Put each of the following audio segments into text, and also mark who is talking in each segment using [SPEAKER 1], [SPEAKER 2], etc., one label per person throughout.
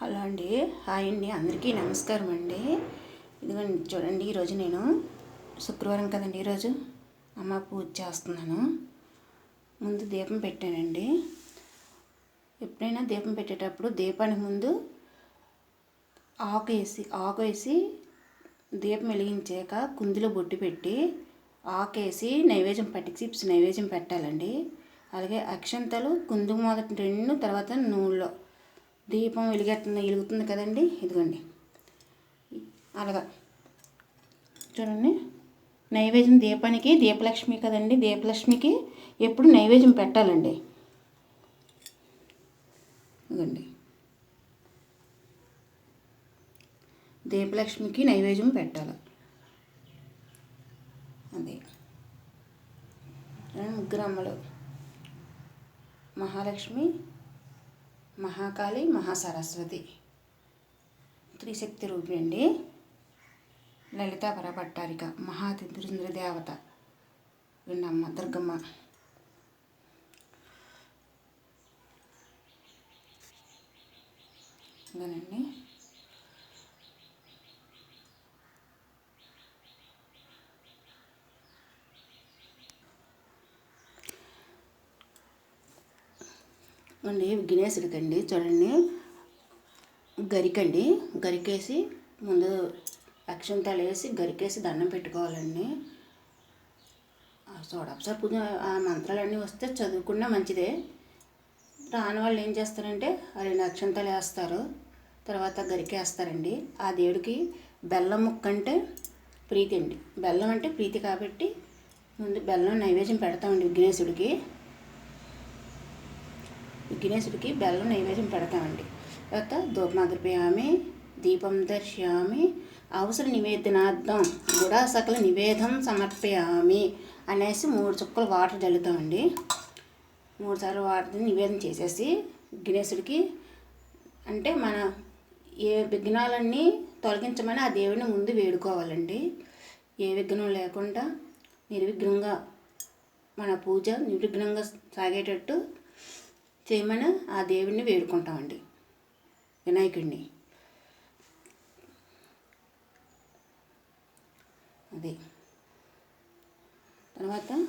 [SPEAKER 1] Hello అండి. Hi అండి. అందరికీ నమస్కారం అండి. ఇదిగోండి చూడండి ఈరోజు నేను శుక్రవారం కదండి ఈరోజు అమ్మ పూజ చేస్తున్నాను. ముందు దీపం పెట్టానండి. ఎప్పుడైనా దీపం పెట్టేటప్పుడు దీపానికి ముందు ఆకు వేసి ఆకు వేసి దీపం వెలిగించాక కుందిలో బొట్టు పెట్టి ఆకేసి నైవేద్యం పట్టి చిప్స్ నైవేద్యం పెట్టాలండి. అలాగే అక్షంతలు కుందు మొదటి రెండు తర్వాత నూనెలో దీపం వెలిగెత్తుంది వెలుగుతుంది కదండి? ఇదిగోండి. అలాగా. చూడండి. నైవేద్యం దీపానికి దీపలక్ష్మి కదండి? దీపలక్ష్మికి ఎప్పుడు నైవేద్యం పెట్టాలండి? ఇదిగోండి. దీపలక్ష్మికి నైవేద్యం పెట్టాలి. అది. ముగ్గురు అమ్మలు. మహాలక్ష్మి మహాకాళి మహాసరస్వతి. త్రిశక్తి రూపి అండి. లలిత పరపట్టారిక మహాతిరుంద్ర దేవత. విన్నమ్మ దుర్గమ్మ? ఇదేనండి. అండి విఘ్నేశ్వరికండి చూడండి. గరికండి. గరికేసి ముందు అక్షంతాలు వేసి గరికేసి దండం పెట్టుకోవాలండి. చూడప్సారి పూజ ఆ మంత్రాలన్నీ వస్తే చదువుకున్నా మంచిదే. రాని వాళ్ళు ఏం చేస్తారంటే ఆ రెండు అక్షంతాలు వేస్తారు. తర్వాత గరికేస్తారండి ఆ దేవుడికి బెల్లం ముక్క అంటే ప్రీతి అండి. బెల్లం అంటే ప్రీతి కాబట్టి ముందు బెల్లం నైవేద్యం పెడతామండి విఘ్నేశుడికి విఘ్నేశుడికి బెల్లం నైవేద్యం పెడతామండి. తర్వాత ధూపమాగ్రపయామి దీపం దర్శయామి అవసర నివేదనార్థం కూడా సకల నివేదం సమర్పయామి అనేసి మూడు చుక్కలు వాటర్ చల్లుతామండి మూడు సార్లు వాటర్ నివేదన చేసేసి విఘ్నేశుడికి అంటే మన ఏ విఘ్నాలన్నీ తొలగించమని ఆ దేవుడిని ముందు వేడుకోవాలండి. ఏ విఘ్నం లేకుండా నిర్విఘ్నంగా మన పూజ నిర్విఘ్నంగా సాగేటట్టు చేయమని ఆ దేవుడిని వేడుకుంటామండి. వినాయకుడిని. అది. తర్వాత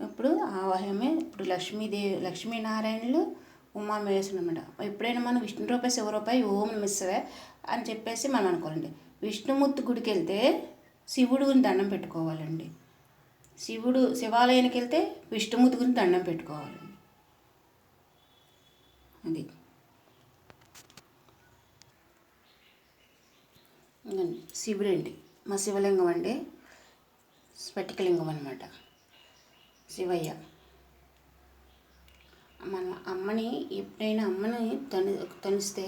[SPEAKER 1] ఇప్పుడు ఆవాహమే ఇప్పుడు లక్ష్మీదేవి లక్ష్మీనారాయణులు ఉమా అనమాట ఎప్పుడైనా మనం విష్ణు రూపాయి శివరూపాయి ఓం మిస్సవే అని చెప్పేసి మనం అనుకోవాలండి. విష్ణుమూర్తి గుడికి వెళ్తే శివుడు గురించి దండం పెట్టుకోవాలండి. శివుడు శివాలయానికి వెళ్తే విష్ణుమూర్తి గురించి దండం పెట్టుకోవాలండి. అది. శివుడు అండి మా శివలింగం అండి. స్ఫటికలింగం అనమాట శివయ్య. మన అమ్మని ఎప్పుడైనా అమ్మని తను తనిస్తే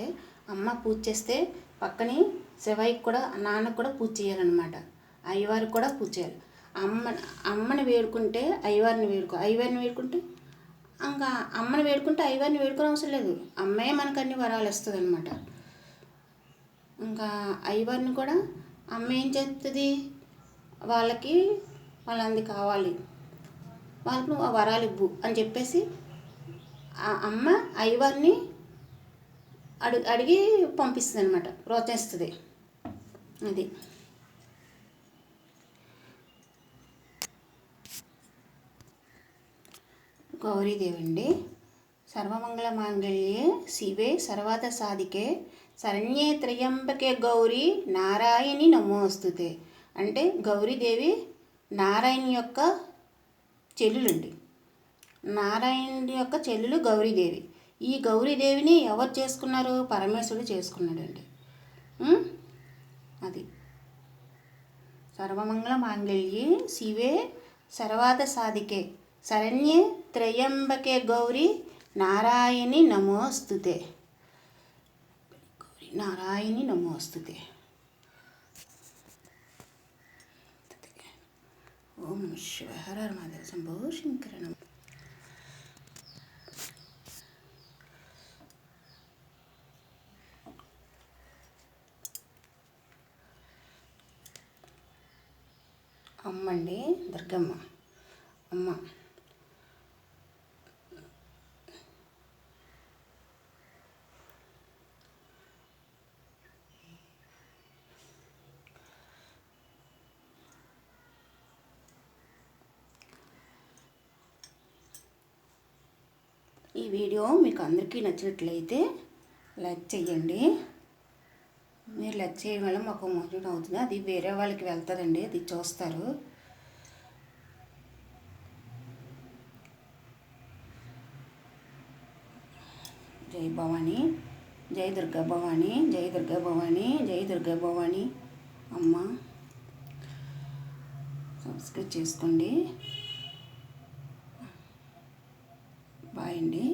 [SPEAKER 1] అమ్మ పూజ చేస్తే పక్కనే శివయ్యకి కూడా నాన్నకు కూడా పూజ చేయాలన్నమాట. అయ్యవారికి కూడా పూజ చేయాలి. అమ్మ అమ్మని వేడుకుంటే అయ్యవారిని వేడుకో. అయ్యవారిని వేడుకుంటే ఇంకా అమ్మని వేడుకుంటే అయ్యవారిని వేడుకోవడం అవసరం లేదు. అమ్మే మనకు అన్ని వరాలు ఇస్తుంది అనమాట ఇంకా అయ్యవారిని కూడా అమ్మ ఏం చేస్తుంది వాళ్ళకి వాళ్ళంది కావాలి. వాళ్ళకి నువ్వు ఆ వరాలు ఇవ్వు అని చెప్పేసి ఆ అమ్మ అయ్యవారిని అడు అడిగి పంపిస్తుంది అనమాట ప్రోత్సహిస్తుంది. అది. గౌరీదేవి అండి సర్వమంగళ మాంగళ్యే శివే సర్వాత సాధికే శరణ్యే త్రయంబకే గౌరీ నారాయణి నమోస్తుతే. అంటే గౌరీదేవి నారాయణ యొక్క చెల్లులండి. నారాయణుడి యొక్క చెల్లులు గౌరీదేవి ఈ గౌరీదేవిని ఎవరు చేసుకున్నారు పరమేశ్వరుడు చేసుకున్నాడండి. అది. సర్వమంగళ మాంగళ్యే శివే సర్వాత సాధికే. శరణ్యే త్రయంబకే గౌరీ నారాయణి నమోస్తుతే. నారాయణి నమోస్తుతే. ఓం నమ శివ హర మాధవ శంభో శంకర నమ. అమ్మండి దుర్గమ్మ. అమ్మ. ఈ వీడియో మీకు అందరికీ నచ్చినట్లయితే లైక్ చేయండి మీరు లైక్ చేయడం వల్ల మాకు మోటివేట్ అవుతుంది. అది వేరే వాళ్ళకి వెళ్తుందండి. అది చూస్తారు. జై భవాని జై దుర్గా భవాని జై దుర్గా భవాని జై దుర్గా భవాని. అమ్మ సబ్స్క్రైబ్ చేసుకోండి. అండి.